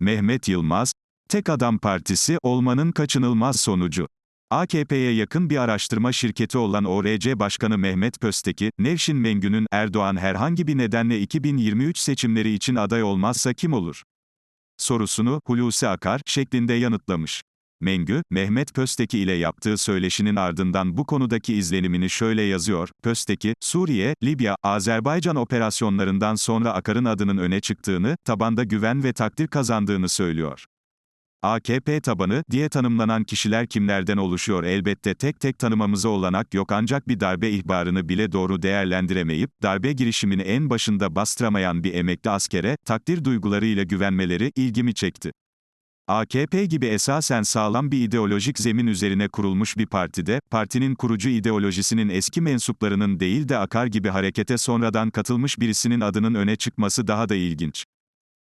Mehmet Yılmaz, Tek Adam Partisi olmanın kaçınılmaz sonucu. AKP'ye yakın bir araştırma şirketi olan ORC Başkanı Mehmet Pösteki, Nevşin Mengü'nün Erdoğan herhangi bir nedenle 2023 seçimleri için aday olmazsa kim olur? sorusunu Hulusi Akar şeklinde yanıtlamış. Mengü, Mehmet Pösteki ile yaptığı söyleşinin ardından bu konudaki izlenimini şöyle yazıyor, Pösteki, Suriye, Libya, Azerbaycan operasyonlarından sonra Akar'ın adının öne çıktığını, tabanda güven ve takdir kazandığını söylüyor. AKP tabanı, diye tanımlanan kişiler kimlerden oluşuyor elbette tek tek tanımamıza olanak yok ancak bir darbe ihbarını bile doğru değerlendiremeyip, darbe girişimini en başında bastıramayan bir emekli askere, takdir duygularıyla güvenmeleri, ilgimi çekti. AKP gibi esasen sağlam bir ideolojik zemin üzerine kurulmuş bir partide, partinin kurucu ideolojisinin eski mensuplarının değil de Akar gibi harekete sonradan katılmış birisinin adının öne çıkması daha da ilginç.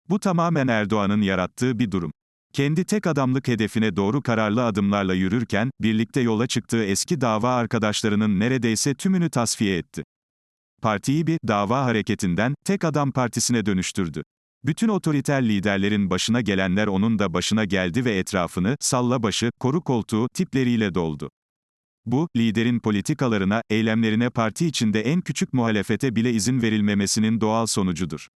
Bu tamamen Erdoğan'ın yarattığı bir durum. Kendi tek adamlık hedefine doğru kararlı adımlarla yürürken, birlikte yola çıktığı eski dava arkadaşlarının neredeyse tümünü tasfiye etti. Partiyi bir dava hareketinden tek adam partisine dönüştürdü. Bütün otoriter liderlerin başına gelenler onun da başına geldi ve etrafını salla başı, koru koltuğu tipleriyle doldu. Bu, liderin politikalarına, eylemlerine parti içinde en küçük muhalefete bile izin verilmemesinin doğal sonucudur.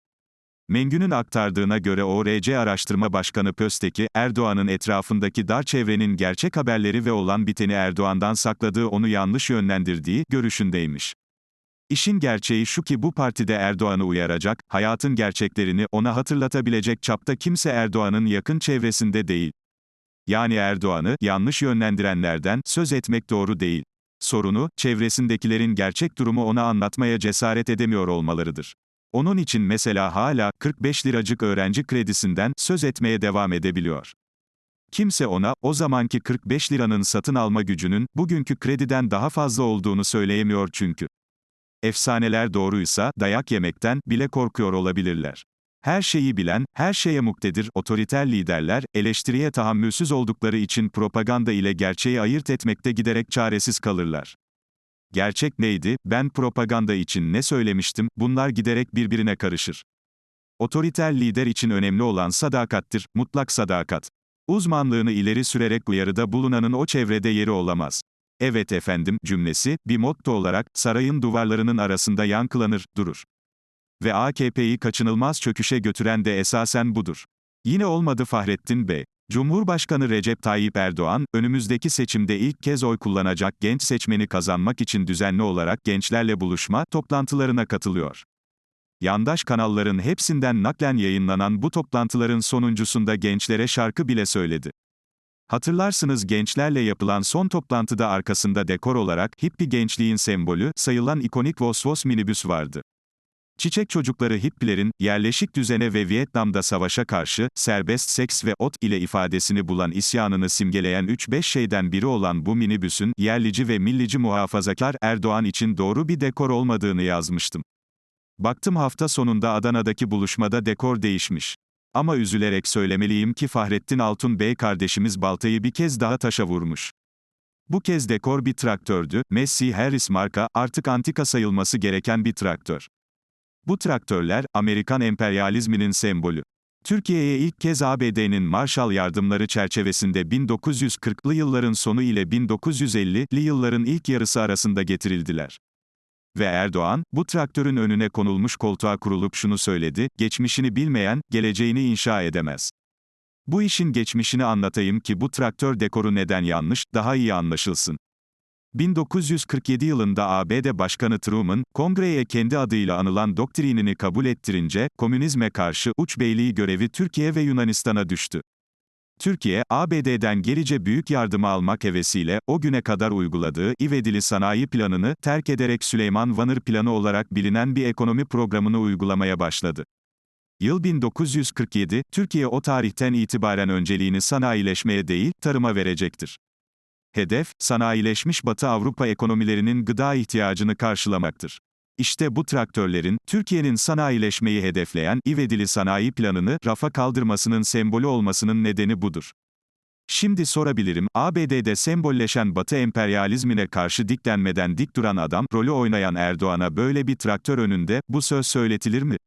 Mengü'nün aktardığına göre ORC Araştırma Başkanı Pösteki, Erdoğan'ın etrafındaki dar çevrenin gerçek haberleri ve olan biteni Erdoğan'dan sakladığı onu yanlış yönlendirdiği görüşündeymiş. İşin gerçeği şu ki bu partide Erdoğan'ı uyaracak, hayatın gerçeklerini ona hatırlatabilecek çapta kimse Erdoğan'ın yakın çevresinde değil. Yani Erdoğan'ı yanlış yönlendirenlerden söz etmek doğru değil. Sorunu, çevresindekilerin gerçek durumu ona anlatmaya cesaret edemiyor olmalarıdır. Onun için mesela hala 45 liracık öğrenci kredisinden söz etmeye devam edebiliyor. Kimse ona o zamanki 45 liranın satın alma gücünün bugünkü krediden daha fazla olduğunu söyleyemiyor çünkü. Efsaneler doğruysa dayak yemekten bile korkuyor olabilirler. Her şeyi bilen, her şeye muktedir otoriter liderler eleştiriye tahammülsüz oldukları için propaganda ile gerçeği ayırt etmekte giderek çaresiz kalırlar. Gerçek neydi, ben propaganda için ne söylemiştim, bunlar giderek birbirine karışır. Otoriter lider için önemli olan sadakattir, mutlak sadakat. Uzmanlığını ileri sürerek uyarıda bulunanın o çevrede yeri olamaz. Evet efendim, cümlesi, bir motto olarak, sarayın duvarlarının arasında yankılanır, durur. Ve AKP'yi kaçınılmaz çöküşe götüren de esasen budur. Yine olmadı Fahrettin Bey. Cumhurbaşkanı Recep Tayyip Erdoğan, önümüzdeki seçimde ilk kez oy kullanacak genç seçmeni kazanmak için düzenli olarak gençlerle buluşma toplantılarına katılıyor. Yandaş kanalların hepsinden naklen yayınlanan bu toplantıların sonuncusunda gençlere şarkı bile söyledi. Hatırlarsınız gençlerle yapılan son toplantıda arkasında dekor olarak hippie gençliğin sembolü sayılan ikonik Vosvos minibüs vardı. Çiçek çocukları hippilerin, yerleşik düzene ve Vietnam'da savaşa karşı, serbest seks ve ot ile ifadesini bulan isyanını simgeleyen 3-5 şeyden biri olan bu minibüsün, yerlici ve millici muhafazakar Erdoğan için doğru bir dekor olmadığını yazmıştım. Baktım hafta sonunda Adana'daki buluşmada dekor değişmiş. Ama üzülerek söylemeliyim ki Fahrettin Altun Bey kardeşimiz baltayı bir kez daha taşa vurmuş. Bu kez dekor bir traktördü, Messi Harris marka, artık antika sayılması gereken bir traktör. Bu traktörler, Amerikan emperyalizminin sembolü. Türkiye'ye ilk kez ABD'nin Marshall yardımları çerçevesinde 1940'lı yılların sonu ile 1950'li yılların ilk yarısı arasında getirildiler. Ve Erdoğan, bu traktörün önüne konulmuş koltuğa kurulup şunu söyledi, geçmişini bilmeyen, geleceğini inşa edemez. Bu işin geçmişini anlatayım ki bu traktör dekoru neden yanlış, daha iyi anlaşılsın. 1947 yılında ABD Başkanı Truman, kongreye kendi adıyla anılan doktrinini kabul ettirince, komünizme karşı uç beyliği görevi Türkiye ve Yunanistan'a düştü. Türkiye, ABD'den gerice büyük yardımı almak hevesiyle, o güne kadar uyguladığı İvedili Sanayi Planı'nı terk ederek Süleyman Vanır Planı olarak bilinen bir ekonomi programını uygulamaya başladı. Yıl 1947, Türkiye o tarihten itibaren önceliğini sanayileşmeye değil, tarıma verecektir. Hedef, sanayileşmiş Batı Avrupa ekonomilerinin gıda ihtiyacını karşılamaktır. İşte bu traktörlerin, Türkiye'nin sanayileşmeyi hedefleyen İvedili Sanayi Planı'nı rafa kaldırmasının sembolü olmasının nedeni budur. Şimdi sorabilirim, ABD'de sembolleşen Batı emperyalizmine karşı diklenmeden dik duran adam, rolü oynayan Erdoğan'a böyle bir traktör önünde, bu söz söyletilir mi?